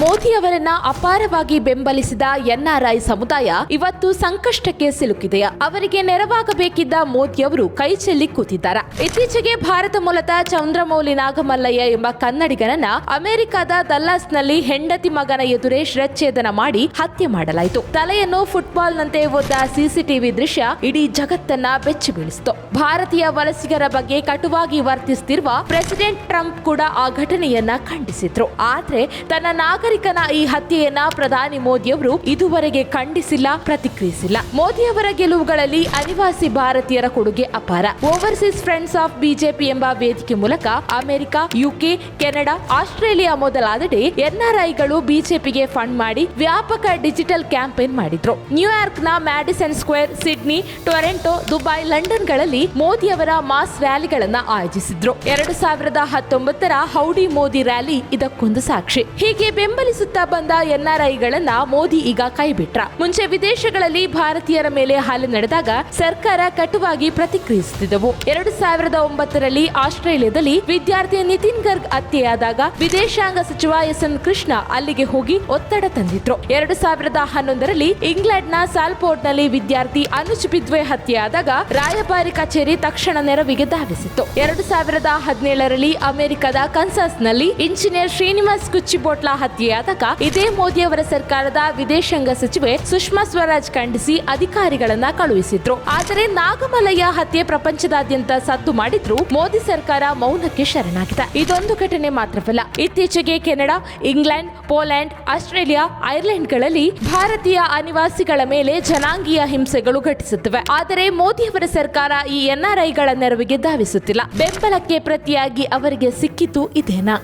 ಮೋದಿ ಅವರನ್ನ ಅಪಾರವಾಗಿ ಬೆಂಬಲಿಸಿದ ಎನ್ಆರ್ಐ ಸಮುದಾಯ ಇವತ್ತು ಸಂಕಷ್ಟಕ್ಕೆ ಸಿಲುಕಿದೆ. ಅವರಿಗೆ ನೆರವಾಗಬೇಕಿದ್ದ ಮೋದಿ ಅವರು ಕೈ ಚೆಲ್ಲಿ ಕೂತಿದ್ದಾರೆ. ಇತ್ತೀಚೆಗೆ ಭಾರತ ಮೂಲದ ಚಂದ್ರಮೌಲಿ ನಾಗಮಲ್ಲಯ್ಯ ಎಂಬ ಕನ್ನಡಿಗನನ್ನ ಅಮೆರಿಕದ ದಲ್ಲಾಸ್ನಲ್ಲಿ ಹೆಂಡತಿ ಮಗನ ಎದುರೇ ಶಿರಚ್ಛೇದನ ಮಾಡಿ ಹತ್ಯೆ ಮಾಡಲಾಯಿತು. ತಲೆಯನ್ನು ಫುಟ್ಬಾಲ್ನಂತೆ ಒದ್ದ ಸಿಸಿಟಿವಿ ದೃಶ್ಯ ಇಡೀ ಜಗತ್ತನ್ನ ಬೆಚ್ಚಿ ಬೀಳಿಸಿತು. ಭಾರತೀಯ ವಲಸಿಗರ ಬಗ್ಗೆ ಕಟುವಾಗಿ ವರ್ತಿಸುತ್ತಿರುವ ಪ್ರೆಸಿಡೆಂಟ್ ಟ್ರಂಪ್ ಕೂಡ ಆ ಘಟನೆಯನ್ನ ಖಂಡಿಸಿದ್ರು. ಆದ್ರೆ ತನ್ನ ನಾಗರಿಕನ ಈ ಹತ್ಯೆಯನ್ನ ಪ್ರಧಾನಿ ಮೋದಿಯವರು ಇದುವರೆಗೆ ಖಂಡಿಸಿಲ್ಲ, ಪ್ರತಿಕ್ರಿಯಿಸಿಲ್ಲ. ಮೋದಿಯವರ ಗೆಲುವುಗಳಲ್ಲಿ ಅನಿವಾಸಿ ಭಾರತೀಯರ ಕೊಡುಗೆ ಅಪಾರ. ಓವರ್ಸೀಸ್ ಫ್ರೆಂಡ್ಸ್ ಆಫ್ ಬಿಜೆಪಿ ಎಂಬ ವೇದಿಕೆ ಮೂಲಕ ಅಮೆರಿಕ, ಯುಕೆ, ಕೆನಡಾ, ಆಸ್ಟ್ರೇಲಿಯಾ ಮೊದಲಾದಡೆ ಎನ್ಆರ್ಐಗಳು ಬಿಜೆಪಿಗೆ ಫಂಡ್ ಮಾಡಿ ವ್ಯಾಪಕ ಡಿಜಿಟಲ್ ಕ್ಯಾಂಪೇನ್ ಮಾಡಿದ್ರು. ನ್ಯೂಯಾರ್ಕ್ನ Madison square, Sydney, Toronto Dubai ಲಂಡನ್ಗಳಲ್ಲಿ Modi ಅವರ ಮಾಸ್ ರ್ಯಾಲಿಗಳನ್ನ ಆಯೋಜಿಸಿದ್ರು. ಎರಡು ಸಾವಿರದ ಹತ್ತೊಂಬತ್ತರ ಹೌಡಿ ಮೋದಿ ರ್ಯಾಲಿ ಇದಕ್ಕೊಂದು ಸಾಕ್ಷಿ. ಹೀಗೆ ಬೆಂಬಲಿಸುತ್ತಾ ಬಂದ ಎನ್ಆರ್ಐಗಳನ್ನ ಮೋದಿ ಈಗ ಕೈಬಿಟ್ರ. ಮುಂಚೆ ವಿದೇಶಗಳಲ್ಲಿ ಭಾರತೀಯರ ಮೇಲೆ ಹಲ್ಲೆ ನಡೆದಾಗ ಸರ್ಕಾರ ಕಟುವಾಗಿ ಪ್ರತಿಕ್ರಿಯಿಸುತ್ತಿದ್ದವು. ಎರಡು ಸಾವಿರದ ಒಂಬತ್ತರಲ್ಲಿ ಆಸ್ಟ್ರೇಲಿಯಾದಲ್ಲಿ ವಿದ್ಯಾರ್ಥಿ ನಿತಿನ್ ಗರ್ಗ್ ಹತ್ಯೆಯಾದಾಗ ವಿದೇಶಾಂಗ ಸಚಿವ ಎಸ್ ಎನ್ ಕೃಷ್ಣ ಅಲ್ಲಿಗೆ ಹೋಗಿ ಒತ್ತಡ ತಂದಿದ್ರು. ಎರಡು ಸಾವಿರದ ಹನ್ನೊಂದರಲ್ಲಿ ಇಂಗ್ಲೆಂಡ್ನ ಸಾಲ್ಪೋರ್ಟ್ನಲ್ಲಿ ವಿದ್ಯಾರ್ಥಿ ಅನುಜ್ ಬಿದ್ವೆ ಹತ್ಯೆಯಾದಾಗ ರಾಯಭಾರಿ ಕಚೇರಿ ತಕ್ಷಣ ನೆರವಿಗೆ ಧಾವಿಸಿತ್ತು. ಎರಡು ಸಾವಿರದ ಹದಿನೇಳರಲ್ಲಿ ಅಮೆರಿಕದ ಕನ್ಸಾಸ್ನಲ್ಲಿ ಇಂಜಿನಿಯರ್ ಶ್ರೀನಿವಾಸ್ ಕುಚ್ಚಿಬೋಟ್ಲಾ ಹತ್ಯೆಯಾದಾಗ ಇದೇ ಮೋದಿ ಅವರ ಸರ್ಕಾರದ ವಿದೇಶಾಂಗ ಸಚಿವೆ ಸುಷ್ಮಾ ಸ್ವರಾಜ್ ಖಂಡಿಸಿ ಅಧಿಕಾರಿಗಳನ್ನ ಕಳುಹಿಸಿದ್ರು. ಆದರೆ ನಾಗಮಲಯ್ಯ ಹತ್ಯೆ ಪ್ರಪಂಚದಾದ್ಯಂತ ಸದ್ದು ಮಾಡಿದ್ರು, ಮೋದಿ ಸರ್ಕಾರ ಮೌನಕ್ಕೆ ಶರಣಾಗಿದೆ. ಇದೊಂದು ಘಟನೆ ಮಾತ್ರವಲ್ಲ, ಇತ್ತೀಚೆಗೆ ಕೆನಡಾ, ಇಂಗ್ಲೆಂಡ್, ಪೋಲೆಂಡ್, ಆಸ್ಟ್ರೇಲಿಯಾ, ಐರ್ಲೆಂಡ್ಗಳಲ್ಲಿ ಭಾರತೀಯ ಅನಿವಾಸಿಗಳ ಮೇಲೆ ಜನಾಂಗೀಯ ಹಿಂಸೆಗಳು ಘಟಿಸುತ್ತವೆ. ಆದರೆ ಮೋದಿಯವರ ಸರ್ಕಾರ ಈ ಎನ್ಆರ್ಐಗಳ ನೆರವಿಗೆ ಧಾವಿಸುತ್ತಿಲ್ಲ. ಬೆಂಬಲಕ್ಕೆ ಪ್ರತಿಯಾಗಿ ಅವರಿಗೆ ಸಿಕ್ಕಿತು ಇದೇನಾ?